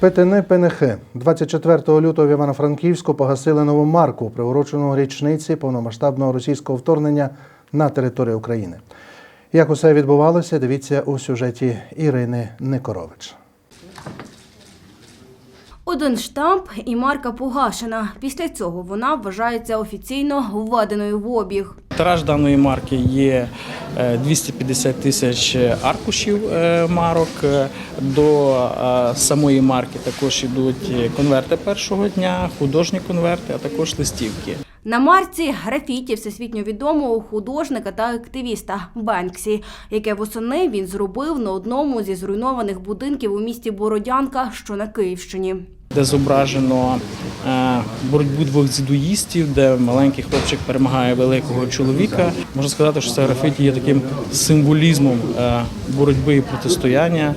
Петини пенихи 24 лютого в Івано-Франківську погасили нову марку, приурочену річниці повномасштабного російського вторгнення на територію України. Як усе відбувалося, дивіться у сюжеті Ірини Никорович. Один штамп і марка погашена. Після цього вона вважається офіційно введеною в обіг. Тираж даної марки є е, 250 тисяч аркушів е, марок. Е, До е, самої марки також йдуть конверти першого дня, художні конверти, а також листівки. На марці графіті всесвітньо відомого художника та активіста Бенксі, яке восени він зробив на одному зі зруйнованих будинків у місті Бородянка, що на Київщині. Де зображено е, боротьбу двох дзюдоїстів, де маленький хлопчик перемагає великого чоловіка. Можна сказати, що це графіті є таким символізмом е, боротьби і протистояння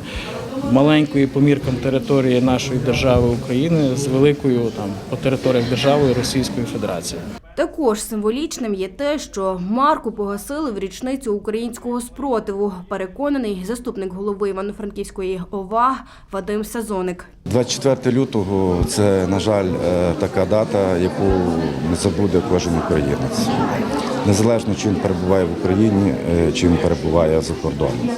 маленької по міркам території нашої держави України з великою там по територіях держави Російської Федерації. Також символічним є те, що марку погасили в річницю українського спротиву. Переконаний заступник голови Івано-Франківської ОВА Вадим Сазоник. 24 лютого це, на жаль, е, така дата, яку не забуде кожен українець. Незалежно чи він перебуває в Україні, е, чи він перебуває за кордоном.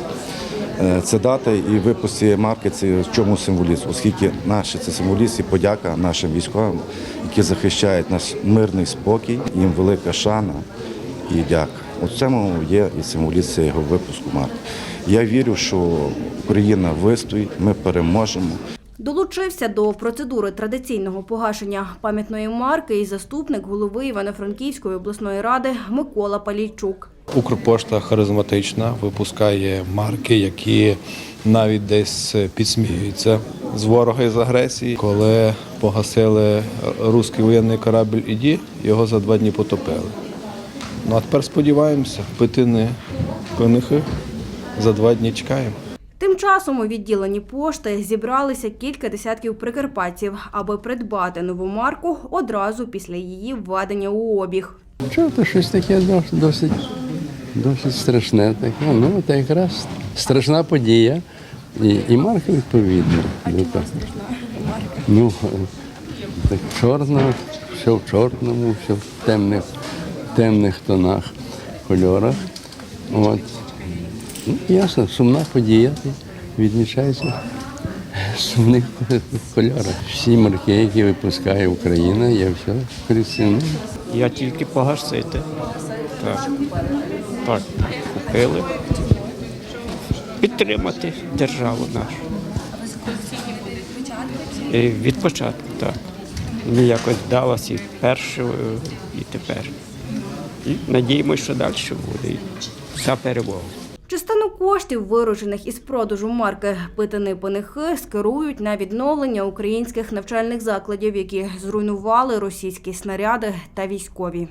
Е, Це дата і випуск марки це в чому символізм, оскільки наші це символізм і подяка нашим військовим, які захищають наш мирний спокій, їм велика шана і дяка. У цьому є і символізм цього випуску марки. Я вірю, що Україна вистоїть, ми переможемо. Долучився до процедури традиційного погашення пам'ятної марки і заступник голови Івано-Франківської обласної ради Микола Палійчук. Укрпошта харизматична, випускає марки, які навіть десь підсміюються з ворога і з агресії. Коли погасили руський воєнний корабль «Іді», його за два дні потопили. Ну а тепер сподіваємося, питини конихи за два дні чекаємо. Тим часом у відділенні пошти зібралися кілька десятків прикарпатців, аби придбати нову марку одразу після її введення у обіг. Чого щось таке досить, досить страшне таке. Ну, це якраз страшна подія. І, і марка відповідна. Яка Ну, е, так чорна, все в чорному, все в темних, темних тонах, кольорах. От. Ну, ясно, сумна подія відмічається в сумних кольорах. Всі марки, які випускає Україна, є все користівним. Я тільки погасити. Так. так, купили. Підтримати державу нашу. Е, Від початку, так. Мені якось вдалося і перше, і тепер. І надіємося, що далі буде. І Вся перемога. Частину коштів, виручених із продажу марки Питани панихи, скерують на відновлення українських навчальних закладів, які зруйнували російські снаряди та військові.